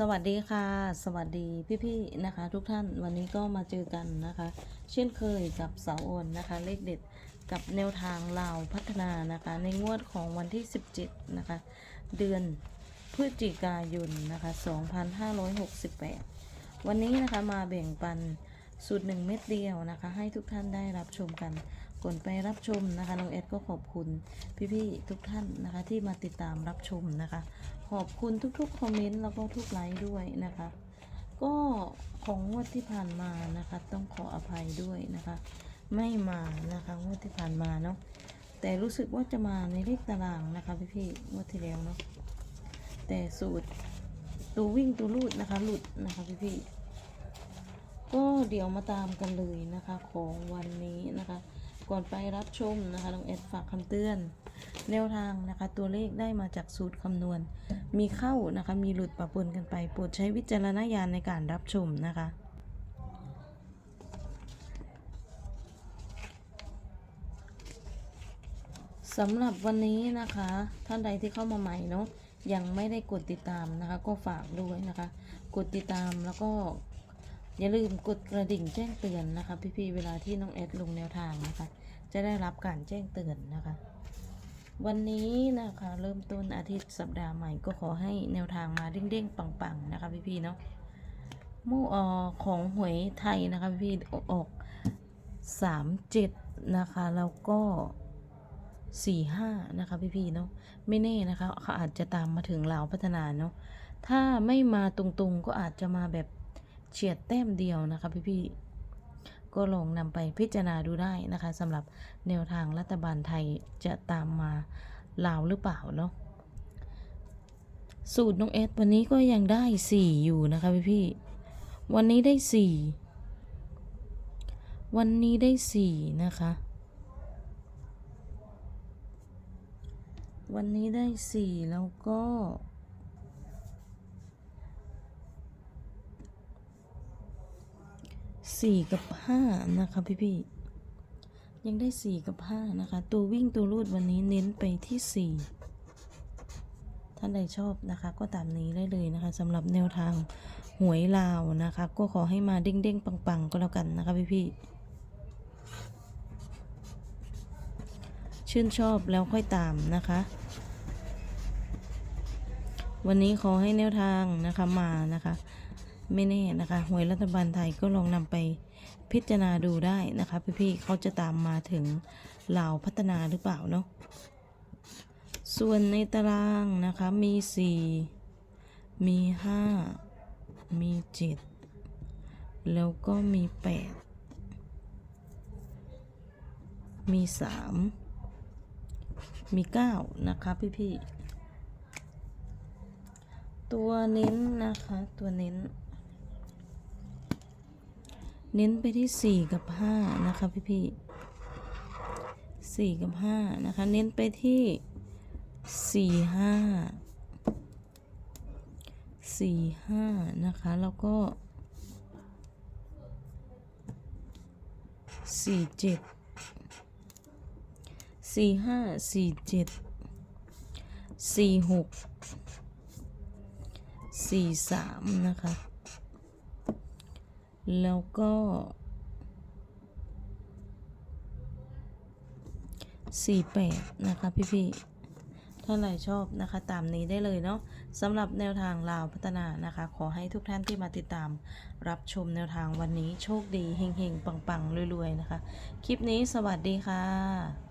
สวัสดีค่ะ สวัสดีพี่ๆนะคะ ทุกท่านวันนี้ก็มาเจอกันนะคะ เช่นเคยกับเสาโอนนะคะ เลขเด็ดกับแนวทางลาวพัฒนานะคะ ในงวดของวันที่ 17 นะคะ เดือนพฤศจิกายนนะคะ 2568 วันนี้นะคะมาแบ่งปันสูตรหนึ่งเม็ดเดียวนะคะ ให้ทุกท่านได้รับชมกัน ก่อนไปรับชมนะคะน้องเอดก็ขอบคุณพี่ๆทุกท่านนะคะ ที่มาติดตามรับชมนะคะ ขอบคุณทุกๆคอมเมนต์แล้วก็ทุกไลค์ด้วยนะคะ ก็ของงวดที่ผ่านมานะคะ ต้องขออภัยด้วยนะคะ ไม่มานะคะงวดที่ผ่านมาเนาะแต่รู้สึกว่าจะมาในเลขตารางนะคะพี่ๆงวดที่แล้วเนาะแต่สูตรตัววิ่งตัวลูดนะคะหลุดนะคะพี่ๆก็เดี๋ยวมาตามกันเลยนะคะของวันนี้นะคะ ก่อนไปรับชมนะคะน้องเอ็ดฝากคำเตือน แนวทางนะคะ ตัวเลขได้มาจากสูตรคำนวณ มีเข้านะคะ มีหลุดปะปนกันไปโปรดใช้วิจารณญาณในการรับชมนะคะสำหรับวันนี้นะคะ ท่านใดที่เข้ามาใหม่เนาะยังไม่ได้กดติดตามนะคะ ก็ฝากด้วยนะคะ กดติดตามแล้วก็ อย่าลืมกดกระดิ่งแจ้งเตือนนะคะพี่ๆเวลาที่น้องแอดลงแนวทางนะคะ จะได้รับการแจ้งเตือนนะคะ วันนี้นะคะเริ่มต้นอาทิตย์สัปดาห์ใหม่ก็ขอให้แนวทางมาเด้งๆปังๆนะคะพี่ๆเนาะมู่ออของหวยไทยนะคะพี่ๆออกสามเจ็ดนะคะแล้วก็สี่ห้านะคะพี่ๆเนาะไม่แน่นะคะเขาอาจจะตามมาถึงลาพัฒนาเนาะถ้าไม่มาตรงๆก็อาจจะมาแบบ เฉียดแต้มเดียวนะคะพี่ๆก็ลองนำไปพิจารณาดูได้นะคะสำหรับแนวทางรัฐบาลไทยจะตามมาลาวหรือเปล่าเนาะสูตรน้องเอสวันนี้ก็ยังได้สี่อยู่นะคะพี่ๆวันนี้ได้สี่วันนี้ได้สี่นะคะ วันนี้ได้สี่แล้วก็ สี่กับห้านะคะพี่พี่ๆยังได้สี่กับห้านะคะ ตัววิ่งตัวรูดวันนี้เน้นไปที่สี่ท่านใดชอบนะคะ ก็ตามนี้ได้เลยนะคะสำหรับแนวทางหวยลาวนะคะ ก็ขอให้มาเด้งๆ ปังๆ ก็แล้วกันนะคะพี่พี่ๆชื่นชอบแล้วค่อยตามนะคะวันนี้ขอให้แนวทางนะคะมานะคะ ไม่แน่นะคะหวยรัฐบาลไทยก็ลองนำไปพิจารณาดูได้นะคะพี่ๆเขาจะตามมาถึงลาวพัฒนาหรือเปล่าเนาะส่วนในตารางนะคะมี 4 มี 5 มี 7 แล้วก็มี 8 มี 3 มี 9 นะคะพี่ๆตัวเน้นนะคะตัวเน้น เน้นไปที่สี่กับห้านะคะพี่พี่สี่กับห้านะคะ เน้นไปที่สี่ห้าสี่ห้านะคะแล้วก็สี่เจ็ดสี่ห้าสี่เจ็ดสี่หกสี่สามนะคะ แล้วก็สี่แปดนะคะพี่ๆถ้าใครชอบนะคะตามนี้ได้เลยเนาะสำหรับแนวทางลาวพัฒนานะคะ ขอให้ทุกท่านที่มาติดตาม รับชมแนวทางวันนี้โชคดีเฮงๆ ปังๆรวยๆนะคะ คลิปนี้สวัสดีค่ะ